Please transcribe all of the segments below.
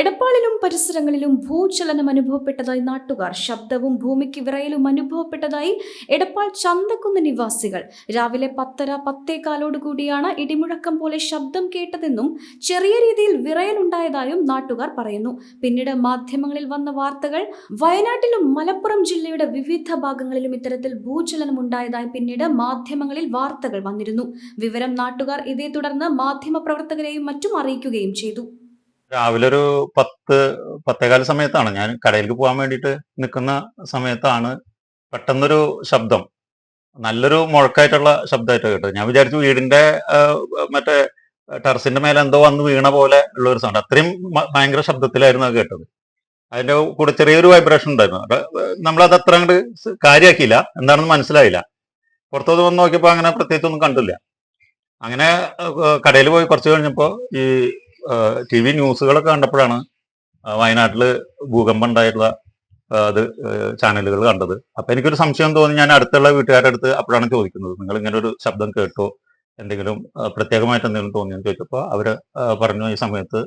എടപ്പാളിലും പരിസരങ്ങളിലും ഭൂചലനം അനുഭവപ്പെട്ടതായി നാട്ടുകാർ ശബ്ദവും ഭൂമിക്ക് വിറയലും അനുഭവപ്പെട്ടതായി എടപ്പാൾ ചന്തക്കുന്ന് നിവാസികൾ. രാവിലെ പത്തര പത്തേകാലോടുകൂടിയാണ് ഇടിമുഴക്കം പോലെ ശബ്ദം കേട്ടതെന്നും ചെറിയ രീതിയിൽ വിറയലുണ്ടായതായും നാട്ടുകാർ പറയുന്നു. പിന്നീട് മാധ്യമങ്ങളിൽ വന്ന വാർത്തകൾ വയനാട്ടിലും മലപ്പുറം ജില്ലയുടെ വിവിധ ഭാഗങ്ങളിലും ഇത്തരത്തിൽ ഭൂചലനം ഉണ്ടായതായി പിന്നീട് മാധ്യമങ്ങളിൽ വാർത്തകൾ വന്നിരുന്നു. വിവരം നാട്ടുകാർ ഇതേ തുടർന്ന് മാധ്യമപ്രവർത്തകരെയും മറ്റും അറിയിക്കുകയും ചെയ്തു. രാവിലെ ഒരു പത്ത് പത്തേകാല സമയത്താണ്. ഞാൻ കടയിലേക്ക് പോകാൻ വേണ്ടിയിട്ട് നിൽക്കുന്ന സമയത്താണ് പെട്ടെന്നൊരു ശബ്ദം. നല്ലൊരു മുഴക്കായിട്ടുള്ള ശബ്ദമായിട്ട് കേട്ടത്. ഞാൻ വിചാരിച്ചു വീടിന്റെ മറ്റേ ടെറസിന്റെ മേലെ എന്തോ വന്ന് വീണ പോലെ ഉള്ള ഒരു സൗണ്ട് അത്രയും ഭയങ്കര ശബ്ദത്തിലായിരുന്നു അത് കേട്ടത്. അതിന്റെ കൂടെ ചെറിയൊരു വൈബ്രേഷൻ ഉണ്ടായിരുന്നു. നമ്മളത് അത്ര അങ്ങോട്ട് കാര്യമാക്കിയില്ല എന്താണെന്ന് മനസ്സിലായില്ല. പുറത്തോട്ട് വന്ന് നോക്കിയപ്പോൾ അങ്ങനെ പ്രത്യേകിച്ച് ഒന്നും കണ്ടില്ല. അങ്ങനെ കടയിൽ പോയി കുറച്ച് കഴിഞ്ഞപ്പോൾ ഈ ടി വി ന്യൂസുകളൊക്കെ കണ്ടപ്പോഴാണ് വയനാട്ടിൽ ഭൂകമ്പം ഉണ്ടായിട്ടുള്ള അത് ചാനലുകൾ കണ്ടത്. അപ്പൊ എനിക്കൊരു സംശയം തോന്നി ഞാൻ അടുത്തുള്ള വീട്ടുകാരുടെ അടുത്ത് അപ്പോഴാണ് ചോദിക്കുന്നത്. നിങ്ങൾ ഇങ്ങനെ ഒരു ശബ്ദം കേട്ടോ? എന്തെങ്കിലും പ്രത്യേകമായിട്ട് എന്തെങ്കിലും തോന്നിയെന്ന് ചോദിച്ചപ്പോൾ അവർ പറഞ്ഞു ഈ സമയത്ത്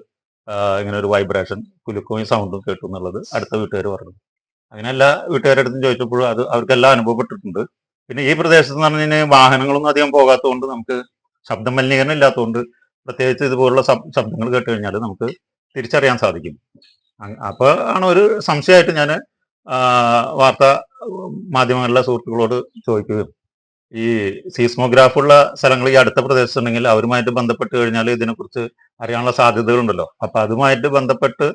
ഇങ്ങനെ ഒരു വൈബ്രേഷൻ കുലുക്കവും സൗണ്ടും കേട്ടു എന്നുള്ളത് അടുത്ത വീട്ടുകാർ പറഞ്ഞു. അങ്ങനെ എല്ലാ വീട്ടുകാരുടെ അടുത്തും ചോദിച്ചപ്പോഴും അത് അവർക്കെല്ലാം അനുഭവപ്പെട്ടിട്ടുണ്ട്. പിന്നെ ഈ പ്രദേശത്ത് എന്ന് പറഞ്ഞു കഴിഞ്ഞാൽ വാഹനങ്ങളൊന്നും അധികം പോകാത്തതുകൊണ്ട് നമുക്ക് ശബ്ദ മലിനീകരണം ഇല്ലാത്തതുകൊണ്ട് പ്രത്യേകിച്ച് ഇതുപോലുള്ള ശബ്- ശബ്ദങ്ങൾ കേട്ട് കഴിഞ്ഞാൽ നമുക്ക് തിരിച്ചറിയാൻ സാധിക്കും അപ്പോൾ അപ്പൊ ആണ് ഒരു സംശയമായിട്ട് ഞാൻ വാർത്താ മാധ്യമങ്ങളിലെ സുഹൃത്തുക്കളോട് ചോദിക്കുകയും ഈ സീസ്മോഗ്രാഫുള്ള സ്ഥലങ്ങൾ ഈ അടുത്ത പ്രദേശത്തുണ്ടെങ്കിൽ അവരുമായിട്ട് ബന്ധപ്പെട്ട് കഴിഞ്ഞാൽ ഇതിനെക്കുറിച്ച് അറിയാനുള്ള സാധ്യതകളുണ്ടല്ലോ അപ്പൊ അതുമായിട്ട് ബന്ധപ്പെട്ട്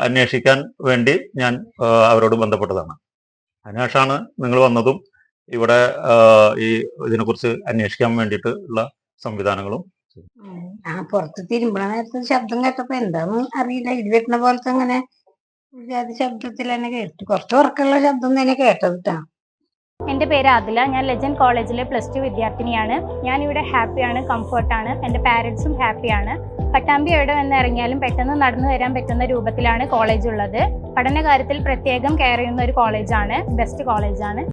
അന്വേഷിക്കാൻ വേണ്ടി ഞാൻ അവരോട് ബന്ധപ്പെട്ടതാണ് അതിനുശേഷമാണ് നിങ്ങൾ വന്നതും ഇവിടെ ഈ ഇതിനെക്കുറിച്ച് അന്വേഷിക്കാൻ വേണ്ടിയിട്ട് ഉള്ള സംവിധാനങ്ങളും. ആ പുറത്ത് തിരുമ്പണ നേരത്തെ ശബ്ദം കേട്ടപ്പോ എന്താന്ന് അറിയില്ല. ഇടി വെട്ടണ പോലത്തെ അങ്ങനെ ശബ്ദത്തിൽ തന്നെ കേട്ടു. കുറച്ച് ഉറക്കമുള്ള ശബ്ദം തന്നെ കേട്ടത് ട്ടാ. എന്റെ പേര് അതില ഞാൻ ലെജൻഡ് കോളേജിലെ പ്ലസ് ടു വിദ്യാർത്ഥിനിയാണ്. ഞാനിവിടെ ഹാപ്പിയാണ് കംഫർട്ടാണ് എന്റെ പാരൻസും ഹാപ്പിയാണ് പട്ടാമ്പി എവിടെ വന്ന് ഇറങ്ങിയാലും പെട്ടെന്ന് നടന്നു വരാൻ പറ്റുന്ന രൂപത്തിലാണ് കോളേജ് ഉള്ളത്. പഠന കാര്യത്തിൽ പ്രത്യേകം കെയർ ചെയ്യുന്ന ഒരു കോളേജാണ് ബെസ്റ്റ് കോളേജാണ്